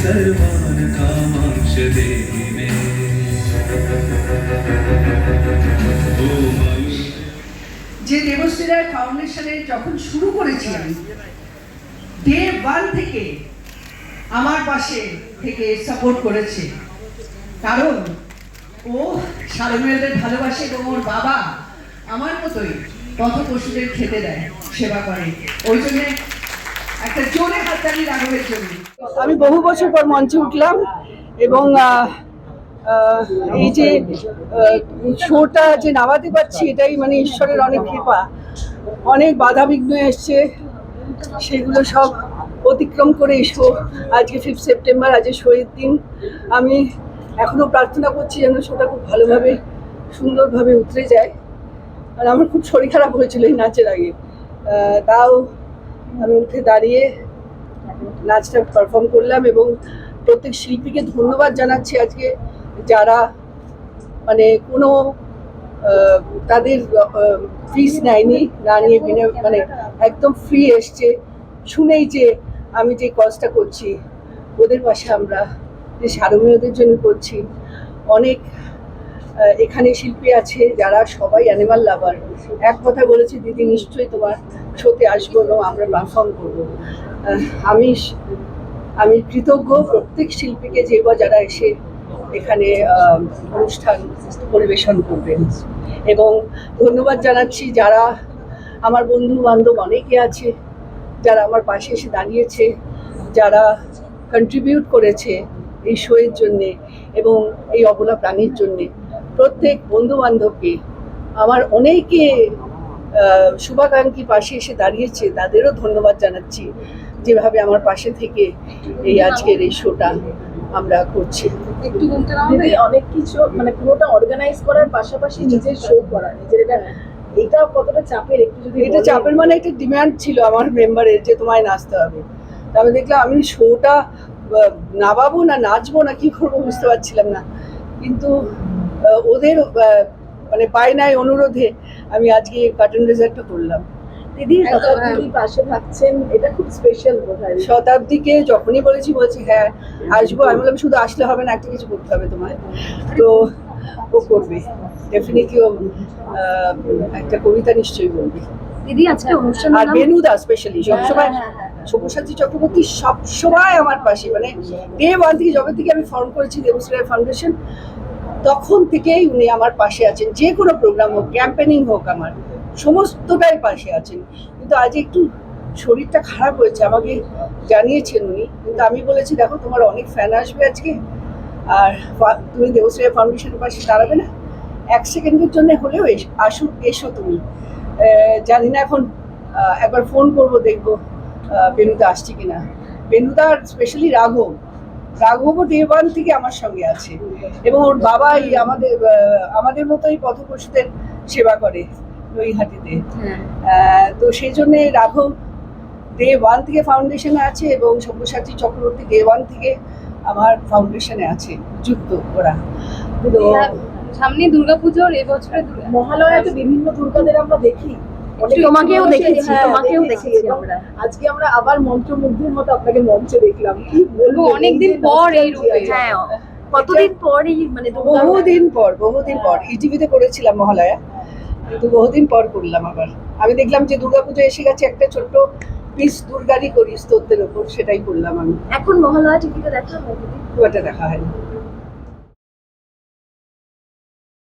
सर्वान् कामांश देहि मे ॐ आयुष्य যে দেবশ্রীরায় ফাউন্ডেশনে যখন শুরু করেছি আমি ডে ওয়ান থেকে আমার পাশে থেকে সাপোর্ট করেছে কারণ ও সারমেয়দের ভালোবাসে এবং ওর বাবা আমার মতোই পথ পশুদের খেতে দেয় সেবা করে ওই জন্যে একটা আমি বহু বছর পর মঞ্চে উঠলাম এবং এই যে শোটা যে নামাতে পারছি এটাই মানে ঈশ্বরের অনেক কৃপা। অনেক বাধা বিঘ্ন এসছে, সেগুলো সব অতিক্রম করে শো, আজকে ফিফথ সেপ্টেম্বর আজকে শোয়ের দিন। আমি এখনও প্রার্থনা করছি যেন শোটা খুব ভালোভাবে, সুন্দরভাবে উতরে যায়। আর আমার খুব শরীর খারাপ হয়েছিল এই নাচের আগে। তাও আমি উঠে দাঁড়িয়ে নাচটা পারফর্ম করলাম এবং প্রত্যেক শিল্পীকে ধন্যবাদ জানাচ্ছি আজকে যারা মানে কোনো তাদের ফিস নেয়নি, না নিয়ে বিনা মানে একদম ফ্রি এসছে। শুনেই যে আমি যে কজটা করছি, ওদের পাশে আমরা যে সারমীয়দের জন্য করছি। অনেক এখানে শিল্পী আছে যারা সবাই অ্যানিমাল লাভার এক কথা বলেছি, দিদি নিশ্চয়ই তোমার শোতে আসব না আমরা পারফর্ম করব। আমি আমি কৃতজ্ঞ প্রত্যেক শিল্পীকে যে বা যারা এসে এখানে অনুষ্ঠান পরিবেশন করবেন। এবং ধন্যবাদ জানাচ্ছি যারা আমার বন্ধু বান্ধব অনেকে আছে, যারা আমার পাশে এসে দাঁড়িয়েছে, যারা কন্ট্রিবিউট করেছে এই শোয়ের জন্যে এবং এই অবলা প্রাণীর জন্যে। প্রত্যেক বন্ধু বান্ধবকে আমার অনেকে শুভাকাঙ্ক্ষী পাশে এসে দাঁড়িয়েছে তাদেরও ধন্যবাদ জানাচ্ছি যেভাবে আমার পাশে থেকে এই আজকের এই শোটা আমরা করছি। একটু দিদি অনেক কিছু মানে পুরোটা অর্গানাইজ করার পাশাপাশি নিজের শো করা নিজের এটা এটা কতটা চাপের একটু যদি এটা চাপের মানে একটা ডিমান্ড ছিল আমার মেম্বারের যে তোমায় নাচতে হবে। তা আমি দেখলাম আমি শোটা নাবাবো না নাচবো না কি করব বুঝতে পারছিলাম না। কিন্তু ওদের মানে পায়নায় অনুরোধে আমি আজকে কার্টন রেজাল্টটা করলাম। দিদি শতাব্দী পাশে থাকছেন এটা খুব স্পেশাল বোধহয়। শতাব্দীকে যখনই বলেছি বলছি হ্যাঁ আসব। আমি বললাম শুধু আসলে হবে না একটা কিছু করতে হবে তোমায়। তো ও করবে। ডেফিনেটলি ও একটা কবিতা নিশ্চয়ই বলবে। দিদি আজকে অনুষ্ঠান আর বেনুদা স্পেশালি সবসময় সব্যসাচী চক্রবর্তী সবসময় আমার পাশে। মানে ডে ওয়ান থেকে যবে থেকে আমি ফর্ম করেছি দেবশ্রী ফাউন্ডেশন তখন থেকেই উনি আমার পাশে আছেন। যে কোনো প্রোগ্রাম হোক ক্যাম্পেনিং হোক আমার, সমস্তটাই পাশে আছেন। কিন্তু আজ একটু শরীরটা খারাপ হয়েছে, আমাকে জানিয়েছেন উনি। কিন্তু আমি বলেছি, দেখো, তোমার অনেক ফ্যান আসবে আজকে। আর তুমি দেবশ্রী ফাউন্ডেশনের পাশে দাঁড়াবে না। এক সেকেন্ডের জন্য হলেও আসো, এসো তুমি। জানি না এখন একবার ফোন করব, দেখব বেনুদা আসছে কিনা। বেনুদার স্পেশালি রাঘব। রাঘবও ডে ওয়ান থেকে আমার সঙ্গে আছে। এবং ওর বাবাই আমাদের আমাদের মতোই পথপশুদের সেবা করে নৈহাটিতে। আহ, তো সেই জন্যে রাঘব ডে ওয়ান থেকে ফাউন্ডেশনে আছে এবং সব্যসাচী চক্রবর্তী ডে ওয়ান থেকে আমার ফাউন্ডেশনে আছে যুক্ত ওরা। তো সামনে দুর্গাপুজোর এবছরে মহালয়াতে বিভিন্ন দুর্গাদের আমরা দেখি। তোমাকেও দেখেছি, হ্যাঁ, তোমাকেও দেখেছি আমরা। আজকে আমরা আবার মন্ত্রমুগ্ধের মতো আপনাকে মঞ্চে দেখলাম। কি বলব অনেকদিন পর এই রূপে। হ্যাঁ কতদিন পরই মানে বহুদিন পর বহুদিন পর। ইটিভিতে করেছিলাম মহালয়া। কিন্তু বহুদিন পর করলাম আবার। আমি দেখলাম যে দুর্গাপুজো এসে গেছে একটা ছোট্ট পিস দুর্গারই করি স্তোত্রের ওপর সেটাই করলাম আমি। এখন মহালয়া টিভিতে দেখা হয় খুব একটা দেখা হয়নি।